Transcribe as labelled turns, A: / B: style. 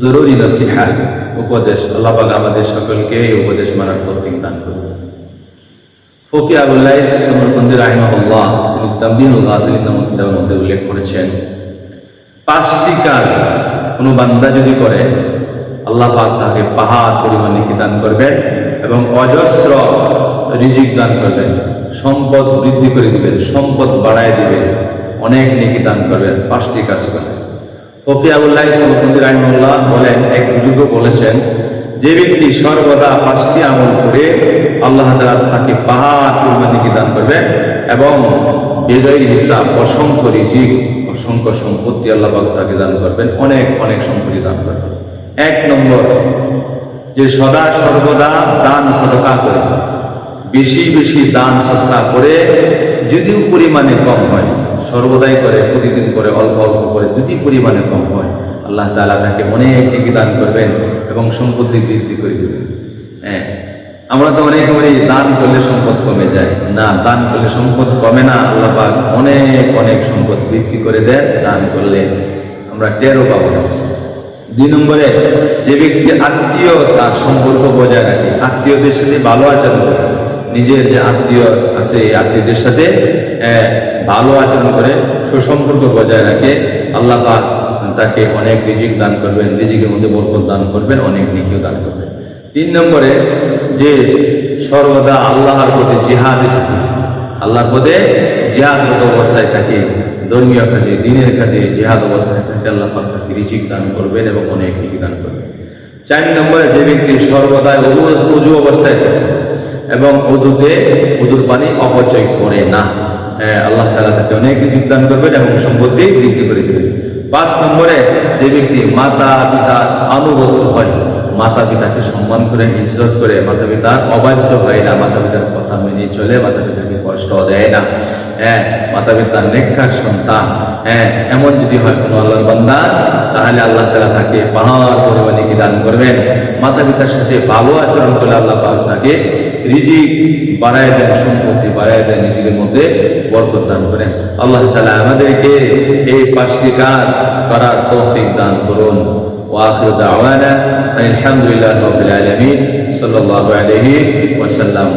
A: জরুরি নসিহা, উপদেশ। আল্লাহ আমাদের সকলকে এই উপদেশ মানার তৌফিক দান করুন। ফকি আবুল্লাহ সমরকন্দি রাহিমাহুল্লাহ তিনি গাফিল নামক কিতাবের মধ্যে উল্লেখ করেছেন, পাঁচটি কাজ কোনো বান্দা যদি করে, আল্লাহ পাক তাকে পাহাড় পরিমাণ নেকি দান করবেন এবং অজস্র রিজিক দান করবেন সম্পদ বৃদ্ধি করে দিবেন সম্পদ বাড়ায় দিবেন অনেক নেকি দান করবেন পাঁচটি কাজ করবেন ফকিয়াবুল্লাহ সমরকন্দি রাহিমাহুল্লাহ বলেন, এক বুজুর্গ বলেছেন, যে ব্যক্তি সর্বদা পাঁচটি আমল করে আল্লাহ তাআলা তাকে পাহাড় পরিমাণ নেকি দান করবেন এবং বেগৈর হিসাব, অসংখ্য রিজিক, অসংখ্য সম্পত্তি আল্লাহ তাকে দান করবেন, অনেক অনেক সম্পত্তি দান করবেন। এক নম্বর, যে সদা সর্বদা দান সদকা করে, বেশি বেশি দান সদকা করে, যদিও পরিমাণে কম হয়। সর্বদাই করে, প্রতিদিন করে, অল্প অল্প করে যদি পরিমাণে কম হয়। আল্লাহ তাআলা তাকে অনেক নেকি দান করবেন এবং সম্পত্তি বৃদ্ধি করে দেবেন। হ্যাঁ আমরা তো অনেক বলি দান করলে সম্পদ কমে যায়। না, দান করলে সম্পদ কমে না, আল্লাহ পাক অনেক অনেক সম্পদ বৃদ্ধি করে দেন দান করলে আমরা টেরও পাবো না। দুই নম্বরে, যে ব্যক্তি আত্মীয় তার সম্পর্ক বজায় রাখে, আত্মীয়দের সাথে ভালো আচরণ করে। নিজের যে আত্মীয় আছে, এই আত্মীয়দের সাথে ভালো আচরণ করে, সুসম্পর্ক বজায় রাখে। আল্লাহ পাক তাকে অনেক রিজিক দান করবেন, রিজিকের মধ্যে বরকত দান করবেন, অনেক নিকিও দান করবেন। তিন নম্বরে যে সর্বদা আল্লাহর পথে জিহাদে থাকে, আল্লাহর পথে জিহাদরত অবস্থায় থাকে, ধর্মীয় কাজে, দিনের কাজে জিহাদ অবস্থায় থাকে, আল্লাহ পাক তাকে রিজিক দান করবেন এবং অনেক নিকি দান করবেন। চার নম্বরে যে ব্যক্তি সর্বদাই অজু- অজু অবস্থায় থাকে এবং অজুতে অজুর পানি অপচয় করে না। আল্লাহ তালা তাকে অনেক যোগদান করবেন এবং সম্পত্তি বৃদ্ধি করে দেবেন। পাঁচ নম্বরে, যে ব্যক্তি মাতা পিতার আনুগত্য হয় মাতা পিতাকে সম্মান করে, ইজ্জত করে মাতা পিতার অবাধ্য হয় না মাতা পিতার কথা মেনে চলে মাতা পিতাকে কষ্ট দেয় না হ্যাঁ মাতা পিতার নেককার সন্তান হ্যাঁ এমন যদি হয় কোনো আল্লাহর বান্দা তাহলে আল্লাহ তালা তাকে পাহাড় পরিমাণে কি দান করবেন মাতা পিতার সাথে ভালো আচরণ করলে আল্লাহ পাক তাকে রিজিক বাড়ায় দেন সম্পত্তি বাড়ায় দেন রিজিকের মধ্যে বরকত দান করেন আল্লাহ তালা আমাদেরকে এই পাঁচটি কাজ করার তৌফিক দান করুন واخر دعوانا ان الحمد لله رب العالمين صلى الله عليه وسلم